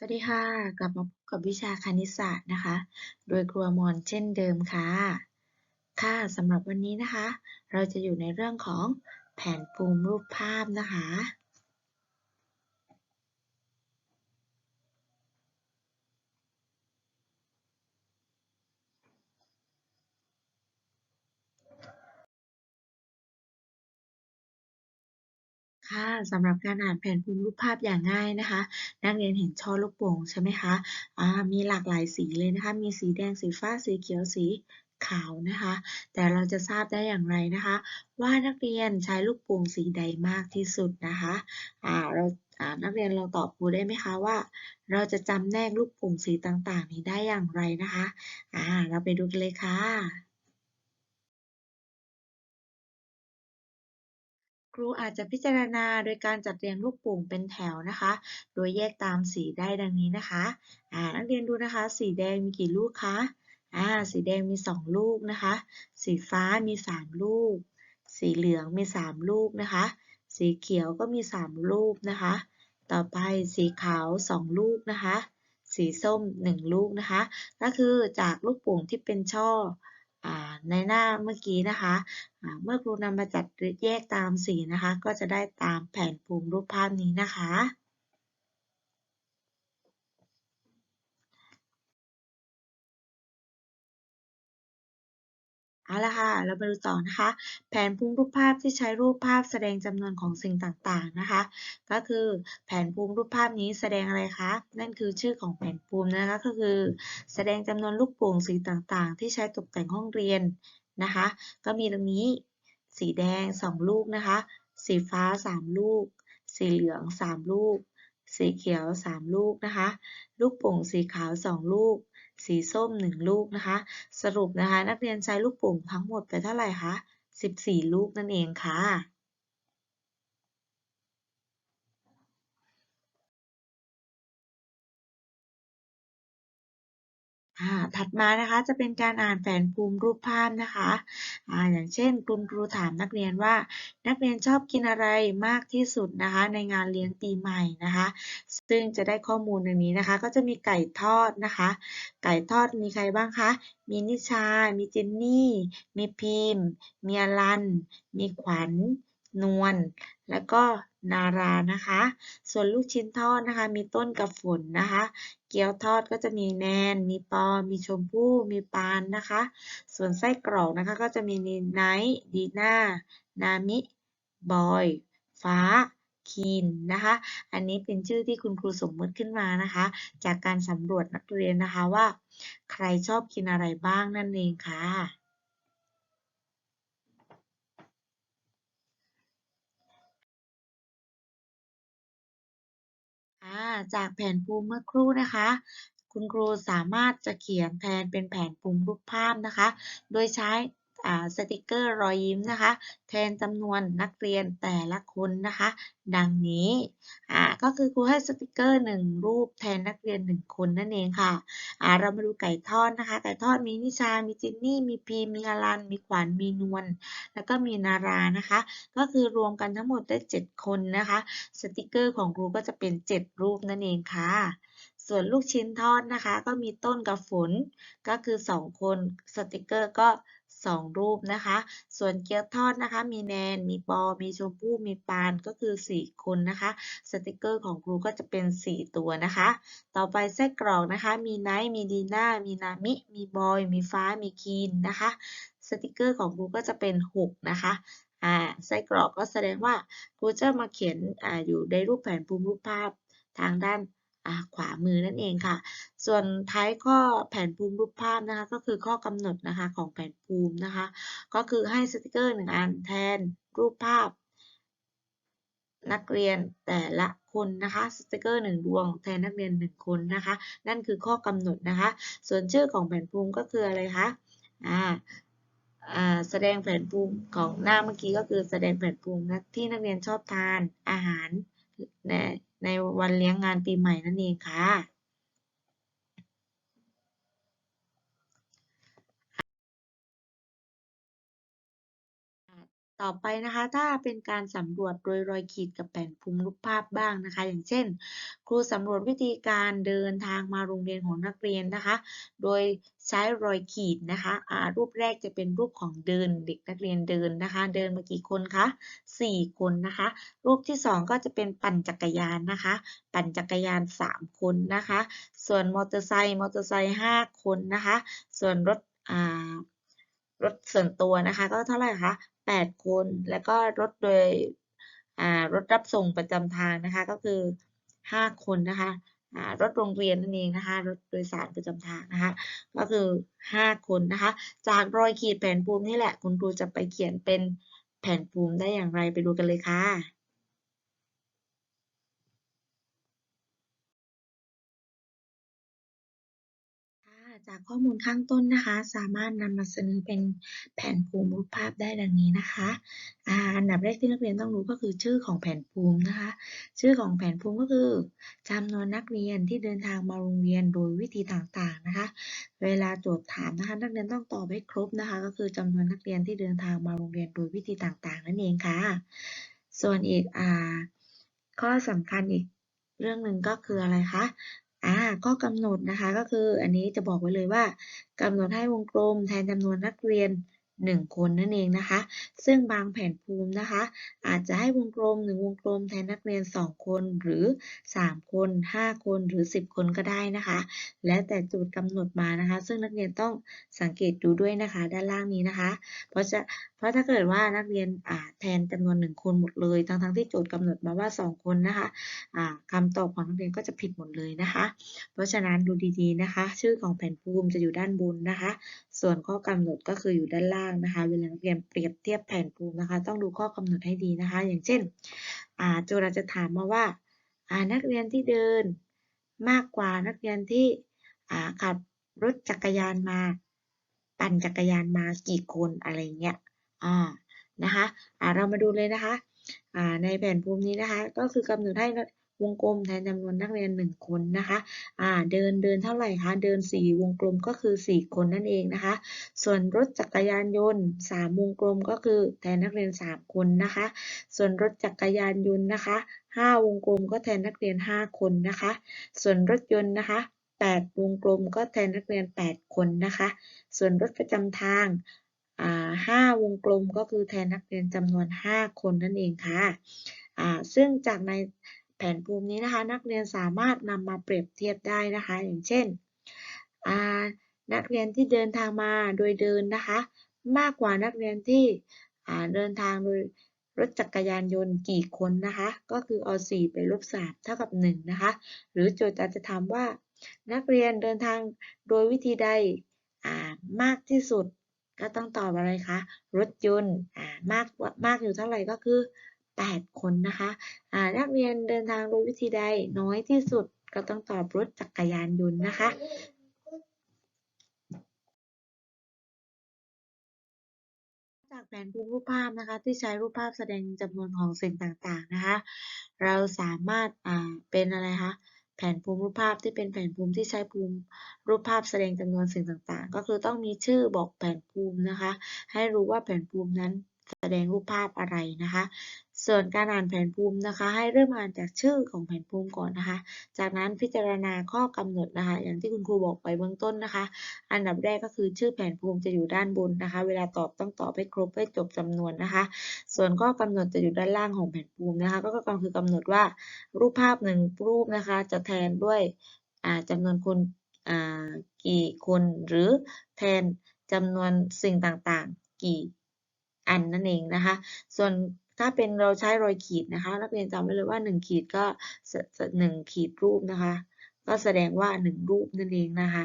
สวัสดีค่ะ กลับมาพบกับวิชาคณิตศาสตร์นะคะ โดยครัวมอนเช่นเดิมค่ะ ค่ะสำหรับวันนี้นะคะ เราจะอยู่ในเรื่องของแผนภูมิรูปภาพนะคะ ค่ะสำหรับการอ่านแผนภูมิรูปภาพอย่างง่ายนะคะ นักเรียนเห็นช่อลูกโป่งใช่ไหมคะอ่ามีหลากหลายสีเลยนะคะ มีสีแดงสีฟ้าสีเขียวสีขาวนะคะ แต่เราจะทราบได้อย่างไรนะคะ ว่านักเรียนใช้ลูกโป่งสีใดมากที่สุดนะคะอ่าเราอ่านักเรียนลองตอบครูได้ไหมคะว่า เราจะจำแนกลูกโป่งสีต่างๆ นี้ได้อย่างไรนะคะอ่าเราไปดูกันเลยค่ะ รูอาจจะพิจารณาโดยการจัดเรียงลูกโป่งเป็นแถวนะคะ โดยแยกตามสีได้ดังนี้นะคะอ่านักเรียนดูนะคะ สีแดงมีกี่ลูกคะอ่าสีแดงมี 2 ลูกนะคะ สีฟ้ามี 3 ลูก สีเหลืองมี 3 ลูกนะคะ สีเขียวก็มี 3 ลูกนะคะ ต่อไปสีขาว 2 ลูกนะคะ สีส้ม 1 ลูกนะคะ ก็คือจากลูกโป่งที่เป็นช่อ ในหน้าเมื่อกี้นะคะ เมื่อครูนำมาจัดแยกตามสีนะคะ ก็จะได้ตามแผนภูมิรูปภาพนี้นะคะ เอาละค่ะ เราไปดูต่อนะคะ แผนภูมิรูปภาพที่ใช้รูปภาพแสดงจำนวนของสิ่งต่างๆนะคะ ก็คือแผนภูมิรูปภาพนี้แสดงอะไรคะ นั่นคือชื่อของแผนภูมินะคะ ก็คือ แสดงจำนวนลูกโป่งสีต่างๆ ที่ใช้ตกแต่งห้องเรียนนะคะ ก็มีตรงนี้ สีแดง 2 ลูกนะคะ สีฟ้า 3 ลูก สีเหลือง 3 ลูก สีเขียว 3 ลูกนะคะ ลูกโป่งสีขาว 2 ลูก สีส้ม 1 ลูกนะคะ สรุปนะคะ นักเรียนใช้ลูกโป่งทั้งหมดไปเท่าไหร่คะ 14 ลูกนั่นเองค่ะ ถัดมานะคะจะเป็นการอ่านแผนภูมิรูปภาพนะคะออย่างเช่นคุณครูถามนักเรียนว่า นักเรียนชอบกินอะไรมากที่สุดนะคะในงานเลี้ยงปีใหม่นะคะ ซึ่งจะได้ข้อมูลในนี้นะคะ ก็จะมีไก่ทอดนะคะ ไก่ทอดมีใครบ้างคะมีนิชา มีเจนนี่ มีพิมพ์ มีอลัน มีขวัญ นวลแล้วก็นารานะคะ ส่วนลูกชิ้นทอดนะคะ มีต้นกับฝนนะคะ เกี๊ยวทอดก็จะมีแนน มีปอ มีชมพู่ มีปานนะคะ ส่วนไส้กรอกนะคะ ก็จะมีนีไนท์ดีน่า นามิ บอย ฟ้า คีนนะคะ อันนี้เป็นชื่อที่คุณครูสมมติขึ้นมานะคะ จากการสำรวจนักเรียนนะคะว่า ใครชอบกินอะไรบ้างนั่นเองค่ะ จากแผนภูมิเมื่อครู่นะคะ คุณครูสามารถจะเขียนแทนเป็นแผนภูมิรูปภาพนะคะ โดยใช้ สติกเกอร์รอยยิ้มนะคะ แทนจำนวนนักเรียนแต่ละคนนะคะ ดังนี้อ่าก็คือครูให้สติกเกอร์หนึ่งรูปแทนนักเรียนหนึ่งคนนั่นเองค่ะอ่าเรามาดูไก่ทอดนะคะ ไก่ทอดมีนิชา มีจินนี่ มีพีมีอารัน มีขวัญมีนวลแล้วก็มีนารานะคะ ก็คือรวมกันทั้งหมดได้ 7 คนนะคะ สติกเกอร์ของครูก็จะเป็น 7 รูปนั่นเองค่ะส่วนลูกชิ้นทอดนะคะ ก็มีต้นกับฝนก็คือ 2 คนสติกเกอร์ก็ 2 รูปนะคะ ส่วนเกี๊ยวทอดนะคะ มีแนน มีปอ มีชมพู่ มีปาน ก็คือ 4 คนนะคะ สติกเกอร์ของครูก็จะเป็น 4 ตัวนะคะ ต่อไปไส้กรอกนะคะ มีไนท์ มีดีน่า มีนามิ มีบอย มีฟ้า มีคีนนะคะ สติกเกอร์ของครูก็จะเป็น 6 นะคะอ่าไส้กรอกก็แสดงว่าครูจะมาเขียนอ่าอยู่ในรูปแผนภูมิรูปภาพทางด้าน ขวามือนั่นเองค่ะ ส่วนท้ายข้อแผนภูมิรูปภาพนะคะ ก็คือข้อกำหนดนะคะของแผนภูมินะคะ ก็คือให้สติกเกอร์หนึ่งอันแทนรูปภาพ นักเรียนแต่ละคนนะคะสติกเกอร์หนึ่งดวงแทนนักเรียนหนึ่งคนนะคะ นั่นคือข้อกำหนดนะคะ ส่วนชื่อของแผนภูมิก็คืออะไรคะอ่าแสดงแผนภูมิของหน้าเมื่อกี้ก็คือแสดงแผนภูมินะที่นักเรียนชอบทานอาหาร ในวันเลี้ยงงานปีใหม่นั่นเองค่ะ ต่อไปนะคะถ้าเป็นการสำรวจโดยรอยขีดกับแผนภูมิรูปภาพบ้างนะคะ อย่างเช่น ครูสำรวจวิธีการเดินทางมาโรงเรียนของนักเรียนนะคะ โดยใช้รอยขีดนะคะะรูปแรกจะเป็นรูปของเดินเด็กนักเรียนเดินนะคะ เดินมากี่คนคะ4 คนนะคะ รูปที่ 2 ก็จะเป็นปั่นจักรยานนะคะ ปั่นจักรยาน 3 คนนะคะ ส่วนมอเตอร์ไซค์มอเตอร์ไซค์5คนนะคะ ส่วนรถรถส่วนตัวนะคะ ก็เท่าไหร่คะ 8 คน แล้วก็รถโดยรถรับส่งประจำทางนะคะก็คือ 5 คนนะคะรถโรงเรียนนั่นเองนะคะรถโดยสารประจำทางนะคะก็คือ 5 คนนะคะจากรอยขีดแผนภูมินี่แหละ คุณครูจะไปเขียนเป็นแผนภูมิได้อย่างไรไปดูกันเลยค่ะ จากข้อมูลข้างต้นนะคะ สามารถนำมาเสนอเป็นแผนภูมิรูปภาพได้ดังนี้นะคะอันดับแรกที่นักเรียนต้องรู้ก็คือชื่อของแผนภูมินะคะ ชื่อของแผนภูมิก็คือจำนวนนักเรียนที่เดินทางมาโรงเรียนโดยวิธีต่างๆนะคะ เวลาโจทย์ถามนะคะ นักเรียนต้องตอบให้ครบนะคะ ก็คือจำนวนนักเรียนที่เดินทางมาโรงเรียนโดยวิธีต่างๆ นั่นเองค่ะ ส่วนอีกอข้อสำคัญอีกเรื่องหนึ่งก็คืออะไรคะ อ่าก็กำหนดนะคะก็คืออันนี้จะบอกไว้เลยว่ากำหนดให้วงกลมแทนจำนวนนักเรียน 1 คนนั่นเองนะคะ ซึ่งบางแผนภูมินะคะ อาจจะให้วงกลม 1 วงกลมแทนนักเรียน 2 คนหรือ 3 คน 5 คนหรือ 10 คนก็ได้นะคะ แล้วแต่โจทย์กำหนดมานะคะ ซึ่งนักเรียนต้องสังเกตดูด้วยนะคะ ด้านล่างนี้นะคะ เพราะจะเพราะถ้าเกิดว่านักเรียนแทนจำนวน 1 คนหมดเลย ทั้งทั้งที่โจทย์กำหนดมาว่า 2 คนนะคะคำตอบของนักเรียนก็จะผิดหมดเลยนะคะ เพราะฉะนั้นดูดีๆนะคะ ชื่อของแผนภูมิจะอยู่ด้านบนนะคะ ส่วนข้อกำหนดก็คืออยู่ด้านล่างนะคะ เวลานักเรียนเปรียบเทียบแผนภูมินะคะ ต้องดูข้อกำหนดให้ดีนะคะ อย่างเช่นโจทย์อาจจะถามมาว่านักเรียนที่เดินมากกว่านักเรียนที่ขับรถจักรยานมา ปั่นจักรยานมากี่คนอะไรเงี้ยนะคะเรามาดูเลยนะคะในแผนภูมินี้นะคะ ก็คือกำหนดให้ วงกลมแทนจำนวนนักเรียน 1 คนนะคะอ่าเดินเดินเท่าไหร่คะ เดิน 4 วงกลมก็คือ 4 คนนั่นเองนะคะ ส่วนรถจักรยานยนต์ 3 วงกลมก็คือแทนนักเรียน 3 คนนะคะ ส่วนรถจักรยานยนต์นะคะ 5 วงกลมก็แทนนักเรียน 5 คนนะคะ ส่วนรถยนต์นะคะ8วงกลมก็แทนนักเรียน 8 คนนะคะ ส่วนรถประจำทางห้าวงกลมก็คือแทนนักเรียนจำนวน 5 คนนั่นเองค่ะซึ่งจากใน แผนภูมินี้นะคะ นักเรียนสามารถนำมาเปรียบเทียบได้นะคะ อย่างเช่น นักเรียนที่เดินทางมาโดยเดินนะคะ มากกว่านักเรียนที่เดินทางโดยรถจักรยานยนต์กี่คนนะคะ ก็คือเอา 4 ไปลบ 3 เท่ากับ 1 นะคะ หรือโจทย์อาจจะถามว่า นักเรียนเดินทางโดยวิธีใดมากที่สุดก็ต้องตอบอะไรคะ รถยนต์มากมากอยู่เท่าไหร่ก็คือ 8 คนนะคะนักเรียนเดินทางโดยวิธีใดน้อยที่สุดก็ต้องตอบรถจักรยานยนต์นะคะจากแผนภูมิรูปภาพนะคะ ที่ใช้รูปภาพแสดงจำนวนของสิ่งต่างๆนะคะ เราสามารถเป็นอะไรคะแผนภูมิรูปภาพที่เป็นแผนภูมิที่ใช้ภูมิรูปภาพแสดงจำนวนสิ่งต่างๆ ก็คือต้องมีชื่อบอกแผนภูมินะคะ ให้รู้ว่าแผนภูมินั้นแสดงรูปภาพอะไรนะคะ ส่วนการอ่านแผนภูมินะคะ ให้เริ่มอ่านจากชื่อของแผนภูมิก่อนนะคะ จากนั้นพิจารณาข้อกำหนดนะคะ อย่างที่คุณครูบอกไปเบื้องต้นนะคะ อันดับแรกก็คือชื่อแผนภูมิจะอยู่ด้านบนนะคะ เวลาตอบต้องตอบให้ครบให้จบจำนวนนะคะ ส่วนข้อกำหนดจะอยู่ด้านล่างของแผนภูมินะคะ ก็คือกำหนดว่ารูปภาพหนึ่งรูปนะคะ จะแทนด้วยจำนวนคนกี่คนหรือแทนจำนวนสิ่งต่างๆ กี่อันนั่นเองนะคะ ส่วน ถ้าเป็นเราใช้รอยขีดนะคะ นักเรียนจำไว้เลยว่า 1 ขีดก็ 1 ขีดรูปนะคะ ก็แสดงว่า 1 รูปนั่นเองนะคะ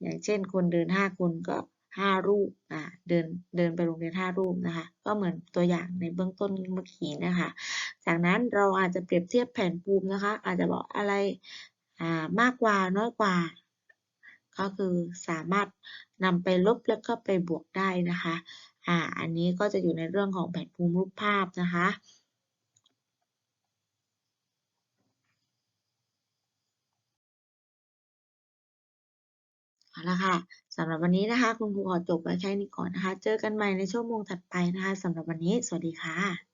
อย่างเช่นคนเดิน 5 คนก็ 5 รูปอ่าเดินเดินไปโรงเรียน 5 รูปนะคะ ก็เหมือนตัวอย่างในเบื้องต้นเมื่อกี้นะคะ จากนั้นเราอาจจะเปรียบเทียบแผนภูมินะคะ อาจจะบอกอะไรอ่ามากกว่าน้อยกว่า ก็คือสามารถนำไปลบแล้วก็ไปบวกได้นะคะ อ่า อันนี้ก็จะอยู่ในเรื่องของแผนภูมิรูปภาพนะคะ เอาละค่ะสำหรับวันนี้นะคะ คุณครูขอจบไว้แค่นี้ก่อนนะคะ เจอกันใหม่ในชั่วโมงถัดไปนะคะสำหรับวันนี้ สวัสดีค่ะ